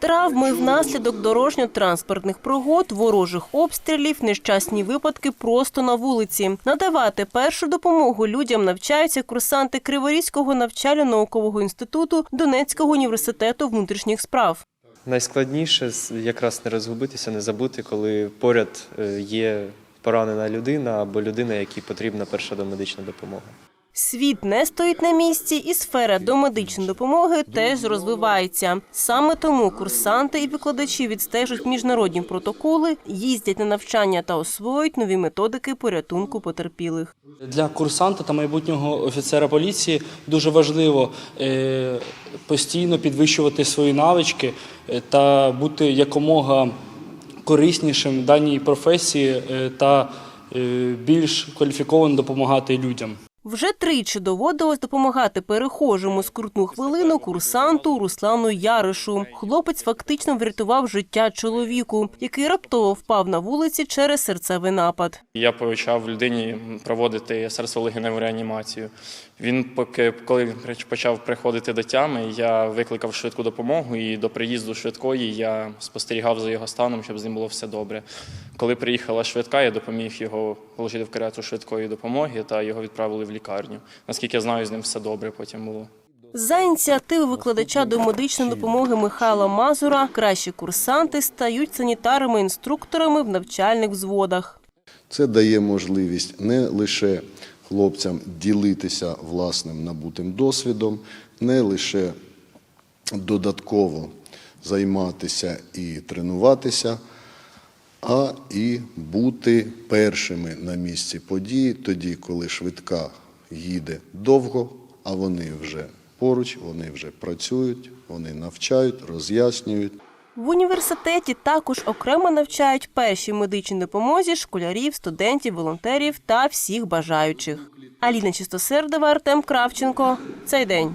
Травми внаслідок дорожньо-транспортних пригод, ворожих обстрілів, нещасні випадки просто на вулиці. Надавати першу допомогу людям навчаються курсанти Криворізького навчально-наукового інституту Донецького університету внутрішніх справ. Найскладніше якраз не розгубитися, не забути, коли поряд е, є поранена людина або людина, якій потрібна перша домедична допомога. Світ не стоїть на місці, і сфера домедичної допомоги теж розвивається. Саме тому курсанти і викладачі відстежують міжнародні протоколи, їздять на навчання та освоюють нові методики порятунку потерпілих. Для курсанта та майбутнього офіцера поліції дуже важливо е, постійно підвищувати свої навички е, та бути якомога кориснішим даній професії е, та більш кваліфіковано допомагати людям. Вже тричі доводилось допомагати перехожому скрутну хвилину курсанту Руслану Яришу. Хлопець фактично врятував життя чоловіку, який раптово впав на вулиці через серцевий напад. Я почав людині проводити серцево-легеневу реанімацію. Він поки коли почав приходити до тями, я викликав швидку допомогу і до приїзду швидкої я спостерігав за його станом, щоб з ним було все добре. Коли приїхала швидка, я допоміг його положити в карету швидкої допомоги та його відправили в лікарню. Наскільки я знаю, з ним все добре потім було. За ініціативи викладача домедичної допомоги Михайла Мазура кращі курсанти стають санітарами-інструкторами в навчальних взводах. Це дає можливість не лише хлопцям ділитися власним набутим досвідом, не лише додатково займатися і тренуватися, а і бути першими на місці події, тоді, коли швидка їде довго, а вони вже поруч, вони вже працюють, вони навчають, роз'яснюють. В університеті також окремо навчають першій медичній допомозі школярів, студентів, волонтерів та всіх бажаючих. Аліна Чистосердова, Артем Кравченко. Цей день.